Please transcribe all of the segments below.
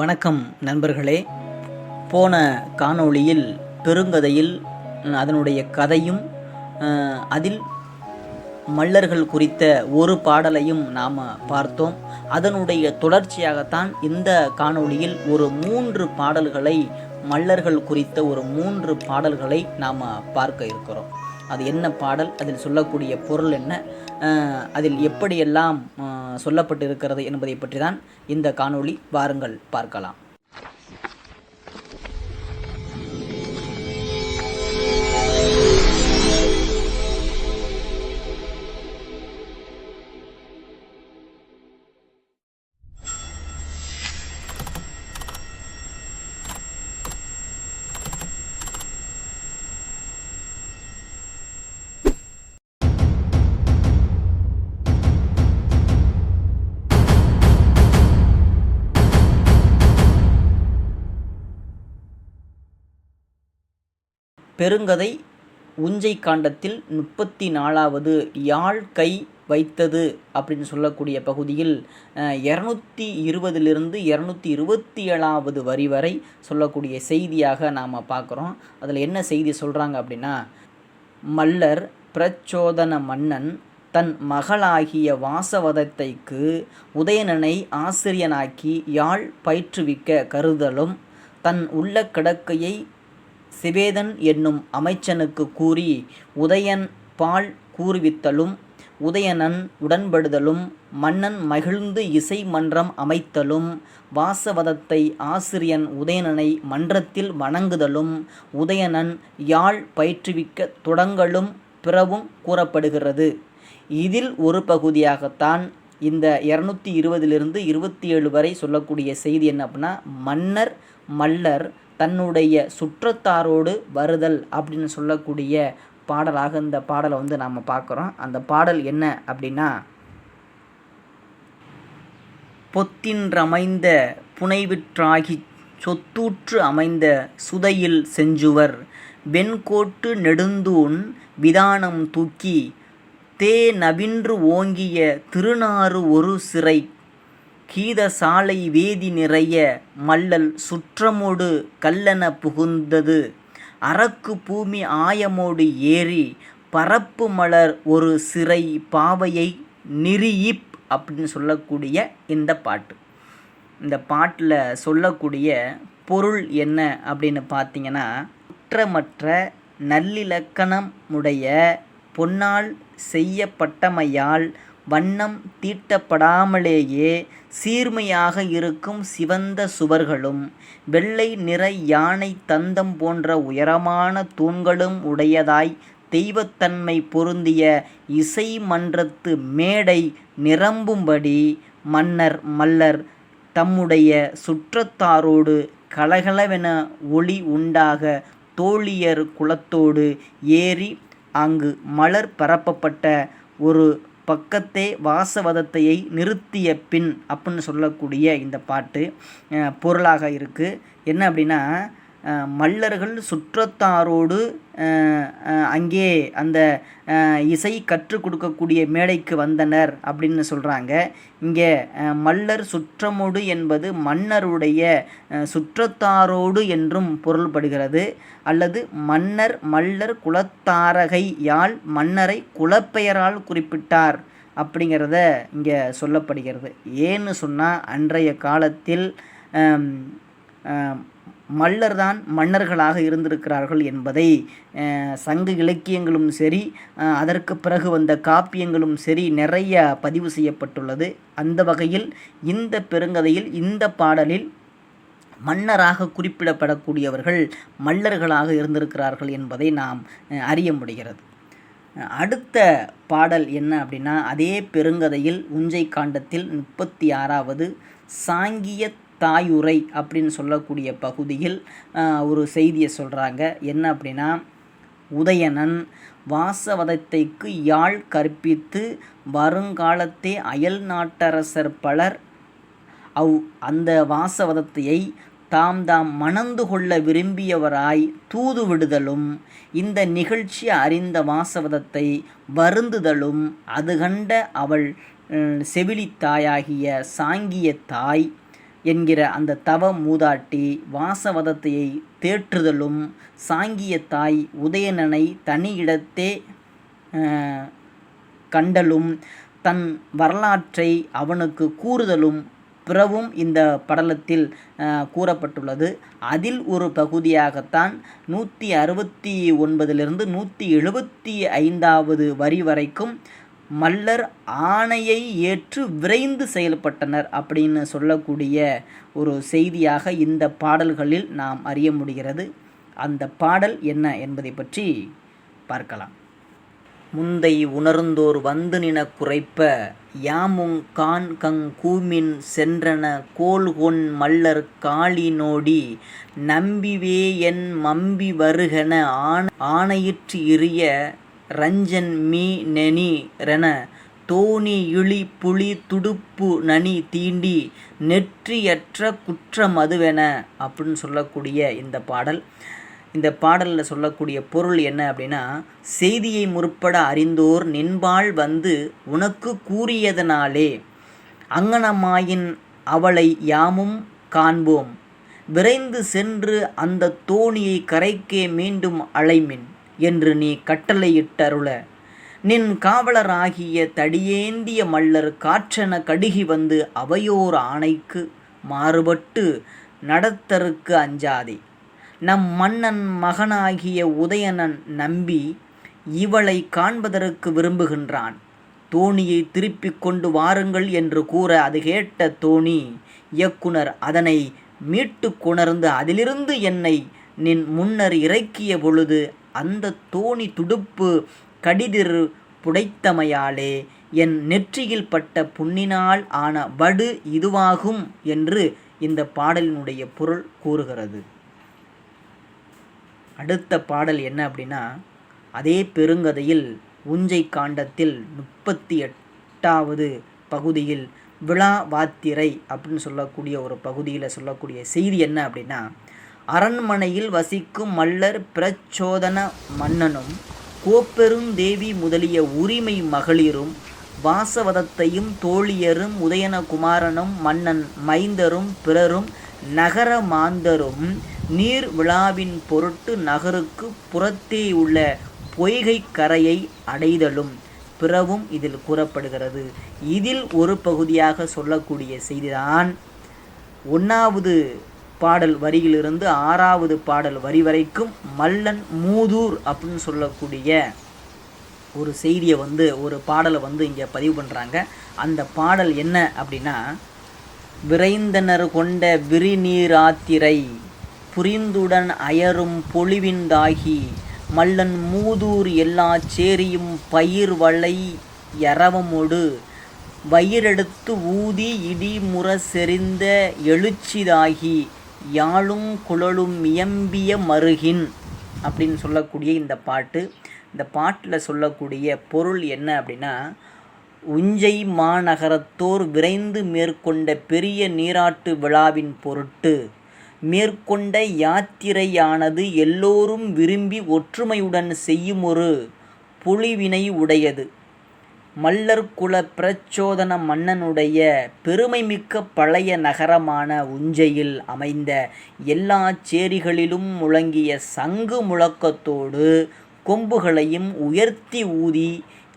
வணக்கம் நண்பர்களே. போன காணொளியில் பெருங்கதையில் அதனுடைய கதையும் அதில் மல்லர்கள் குறித்த ஒரு பாடலையும் நாம் பார்த்தோம். அதனுடைய தொடர்ச்சியாகத்தான் இந்த காணொளியில் ஒரு மூன்று பாடல்களை மல்லர்கள் குறித்த ஒரு மூன்று பாடல்களை நாம் பார்க்க இருக்கிறோம். அது என்ன பாடல் அதில் சொல்லக்கூடிய பொருள் என்ன அதில் எப்படியெல்லாம் சொல்லப்பட்டு இருக்கிறது என்பதை பற்றி தான் இந்த காணொளி வாருங்கள் பார்க்கலாம். பெருங்கதை உஞ்சை காண்டத்தில் முப்பத்தி நாலாவது யாழ் கை வைத்தது அப்படின்னு சொல்லக்கூடிய பகுதியில் இரநூத்தி இருபதிலிருந்து இரநூத்தி இருபத்தி ஏழாவது வரி வரை சொல்லக்கூடிய செய்தியாக நாம் பார்க்குறோம். அதில் என்ன செய்தி சொல்கிறாங்க அப்படின்னா மல்லர் பிரச்சோதன மன்னன் தன் மகளாகிய வாசவதத்தைக்கு உதயணனை ஆசிரியனாக்கி யாழ் பயிற்றுவிக்க கருதலும் தன் உள்ள கிடக்கையை சிவேதன் என்னும் அமைச்சனுக்கு கூறி உதயன் பால் கூறுவித்தலும் உதயணன் உடன்படுதலும் மன்னன் மகிழ்ந்து இசை மன்றம் அமைத்தலும் வாசவதத்தை ஆசிரியன் உதயணனை மன்றத்தில் வணங்குதலும் உதயணன் யாழ் பயிற்றுவிக்க தொடங்கலும் பிறவும் கூறப்படுகிறது. இதில் ஒரு பகுதியாகத்தான் இந்த இரநூத்தி இருபதிலிருந்து இருபத்தி ஏழு வரை சொல்லக்கூடிய செய்தி என்ன அப்படின்னா மன்னர் மல்லர் தன்னுடைய சுற்றத்தாரோடு வருதல் அப்படின்னு சொல்லக்கூடிய பாடலாக இந்த பாடலை வந்து நாம் பார்க்குறோம். அந்த பாடல் என்ன அப்படின்னா பொத்தின்றமைந்த புனைவிற்றாகிச் சொத்தூற்று அமைந்த சுதையில் செஞ்சுவர். வெண்கோட்டு நெடுந்தூண் விதானம் தூக்கி தே நவின்று ஓங்கிய திருநாறு ஒரு சிறை. கீத சாலை வேதி நிறைய மல்லல் சுற்றமோடு கல்லென புகுந்தது. அரக்கு பூமி ஆயமோடு ஏறி பரப்பு மலர் ஒரு சிறை பாவையை நிறியிப் அப்படின்னு சொல்லக்கூடிய இந்த பாட்டு. இந்த பாட்டில் சொல்லக்கூடிய பொருள் என்ன அப்படின்னு பார்த்தீங்கன்னா குற்றமற்ற நல்லிலக்கணம் உடைய பொன்னால் செய்யப்பட்டமையால் வண்ணம் தீட்டப்படாமலேயே சீர்மையாக இருக்கும் சிவந்த சுவர்களும் வெள்ளை நிற யானை தந்தம் போன்ற உயரமான தூண்களும் உடையதாய் தெய்வத்தன்மை பொருந்திய இசை மன்றத்து மேடை நிரம்பும்படி மன்னர் மல்லர் தம்முடைய சுற்றத்தாரோடு கலகலவென ஒளி உண்டாக தோழியர் குலத்தோடு ஏறி அங்கு மலர் பரப்பப்பட்ட ஒரு பக்கத்தே வாசவதத்தையை நிறுத்திய பின் அப்புடின்னு சொல்லக்கூடிய இந்த பாட்டு பொருளாக இருக்குது என்ன அப்படின்னா மல்லர்கள் சுற்றத்தாரோடு அங்கே அந்த இசை கற்றுக் கொடுக்கக்கூடிய மேடைக்கு வந்தனர் அப்படின்னு சொல்கிறாங்க இங்கே மல்லர் சுற்றமோடு என்பது மன்னருடைய சுற்றத்தாரோடு என்றும் பொருள்படுகிறது. அல்லது மன்னர் மல்லர் குலத்தாரகை யாழ் மன்னரை குலப்பெயரால் குறிப்பிட்டார் அப்படிங்கிறத இங்கே சொல்லப்படுகிறது. ஏன்னு சொன்னால் அன்றைய காலத்தில் மல்லர்தான் மல்லர் தான் மன்னர்களாக இருந்திருக்கிறார்கள் என்பதை சங்க இலக்கியங்களும் சரி அதற்கு பிறகு வந்த காப்பியங்களும் சரி நிறைய பதிவு செய்யப்பட்டுள்ளது. அந்த வகையில் இந்த பெருங்கதையில் இந்த பாடலில் மன்னராக குறிப்பிடப்படக்கூடியவர்கள் மல்லர்களாக இருந்திருக்கிறார்கள் என்பதை நாம் அறிய முடிகிறது. அடுத்த பாடல் என்ன அப்படின்னா அதே பெருங்கதையில் உஞ்சை காண்டத்தில் முப்பத்தி ஆறாவது சாங்கிய தாயுரை அப்படின்னு சொல்லக்கூடிய பகுதியில் ஒரு செய்தியை சொல்கிறாங்க என்ன அப்படின்னா உதயணன் வாசவதத்தைக்கு யாழ் கற்பித்து வருங்காலத்தே அயல் நாட்டரசர் பலர் அவ் அந்த வாசவதத்தையை தாம் தாம் மணந்து கொள்ள விரும்பியவராய் தூது விடுதலும் இந்த நிகழ்ச்சி அறிந்த வாசவதத்தை வருந்துதலும் அது கண்ட அவள் செவிலித்தாயாகிய சாங்கிய தாய் என்கிற அந்த தவ மூதாட்டி வாசவதத்தையை தேற்றுதலும் சாங்கிய தாய் உதயணனை தனி இடத்தே கண்டலும் தன் வரலாற்றை அவனுக்கு கூறுதலும் பிறவும் இந்த படலத்தில் கூறப்பட்டுள்ளது. அதில் ஒரு பகுதியாகத்தான் நூற்றி அறுபத்தி ஒன்பதிலிருந்து நூற்றி எழுபத்தி ஐந்தாவது வரி வரைக்கும் மல்லர் ஆணையை ஏற்று விரைந்து செயல்பட்டனர் அப்படின்னு சொல்லக்கூடிய ஒரு செய்தியாக இந்த பாடல்களில் நாம் அறிய முடிகிறது. அந்த பாடல் என்ன என்பதை பற்றி பார்க்கலாம். முந்தை உணர்ந்தோர் வந்து நின குறைப்ப யாமுங் கான் கங் கூமின் சென்றன கோல்கொன் மல்லர் காளி நோடி நம்பிவே என் மம்பி வருகன ஆண ஆணையிற்று இறிய ரஞ்சன் மீ நெனி ரென தோணி இழி புலி துடுப்பு நனி தீண்டி நெற்றியற்ற குற்றமதுவென அப்படின்னு சொல்லக்கூடிய இந்த பாடல். இந்த பாடலில் சொல்லக்கூடிய பொருள் என்ன அப்படின்னா செய்தியை முற்பட அறிந்தோர் நின்பாள் வந்து உனக்கு கூறியதனாலே அங்கனமாயின் அவளை யாமும் காண்போம். விரைந்து சென்று அந்த தோணியை கரைக்கே மீண்டும் அலைமின் என்று நீ கட்டளையிட்டருள. நின் காவலராகிய தடியேந்திய மல்லர் காற்றென கடுகி வந்து அவையோர் ஆணைக்கு மாறுபட்டு நடத்தருக்கு அஞ்சாதே. நம் மன்னன் மகனாகிய உதயணன் நம்பி இவளை காண்பதற்கு விரும்புகின்றான். தோணியை திருப்பிக் கொண்டு வாருங்கள் என்று கூற அது கேட்ட தோணி இயக்குனர் அதனை மீட்டு கொணர்ந்து அதிலிருந்து என்னை நின் முன்னர் இறக்கிய பொழுது அந்த தோணி துடுப்பு கடிதிர் புடைத்தமையாலே என் நெற்றியில் பட்ட புண்ணினால் ஆன வடு இதுவாகும் என்று இந்த பாடலினுடைய பொருள் கூறுகிறது. அடுத்த பாடல் என்ன அப்படின்னா அதே பெருங்கதையில் உஞ்சை காண்டத்தில் முப்பத்தி எட்டாவது பகுதியில் விழா வாத்திரை அப்படின்னு சொல்லக்கூடிய ஒரு பகுதியில் சொல்லக்கூடிய செய்தி என்ன அப்படின்னா அரண்மனையில் வசிக்கும் மல்லர் பிரச்சோதன மன்னனும் கோப்பெருந்தேவி முதலிய உரிமை மகளிரும் வாசவதத்தையும் தோழியரும் உதயனகுமாரனும் மன்னன் மைந்தரும் பிறரும் நகர மாந்தரும் நீர் விழாவின் பொருட்டு நகருக்கு புறத்தே உள்ள பொய்கை கரையை அடைதலும் பிறவும் இதில் கூறப்படுகிறது. இதில் ஒரு பகுதியாக சொல்லக்கூடிய செய்திதான். ஒன்றாவது பாடல் வரியிலிருந்து ஆறாவது பாடல் வரி வரைக்கும் மல்லன் மூதூர் அப்படின்னு சொல்லக்கூடிய ஒரு செய்தியை வந்து ஒரு பாடலை வந்து இங்கே பதிவு பண்ணுறாங்க அந்த பாடல் என்ன அப்படின்னா விரைந்தனர் கொண்ட விரிநீராத்திரை புரிந்துடன் அயரும் பொழிவிந்தாகி மல்லன் மூதூர் எல்லா சேரியும் பயிர் வளை எரவமொடு வயிறெடுத்து ஊதி இடி முற செறிந்த எழுச்சிதாகி யாழும் குழலும் இயம்பிய மருகின் அப்படின்னு சொல்லக்கூடிய இந்த பாட்டு. இந்த பாட்டில் சொல்லக்கூடிய பொருள் என்ன அப்படின்னா உஞ்சை மாநகரத்தோர் விரைந்து மேற்கொண்ட பெரிய நீராட்டு விழாவின் பொருட்டு மேற்கொண்ட யாத்திரையானது எல்லோரும் விரும்பி ஒற்றுமையுடன் செய்யுமொரு புலிவினை உடையது. மல்லர் குல பிரச்சோதன மன்னனுடைய பெருமைமிக்க பழைய நகரமான உஞ்சையில் அமைந்த எல்லா சேரிகளிலும் முழங்கிய சங்கு முழக்கத்தோடு கொம்புகளையும் உயர்த்தி ஊதி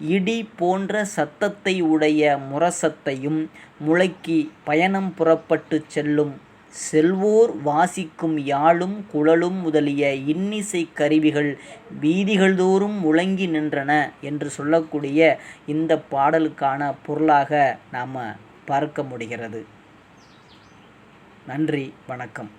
இடி போன்ற சத்தத்தை உடைய முரசத்தையும் முழக்கி பயணம் புறப்பட்டுச் செல்லும் செல்வோர் வாசிக்கும் யாழும் குழலும் முதலிய இன்னிசைக் கருவிகள் வீதிகள்தோறும் முழங்கி நின்றன என்று சொல்லக்கூடிய இந்த பாடலுக்கான பொருளாக நாம் பார்க்க முடிகிறது. நன்றி வணக்கம்.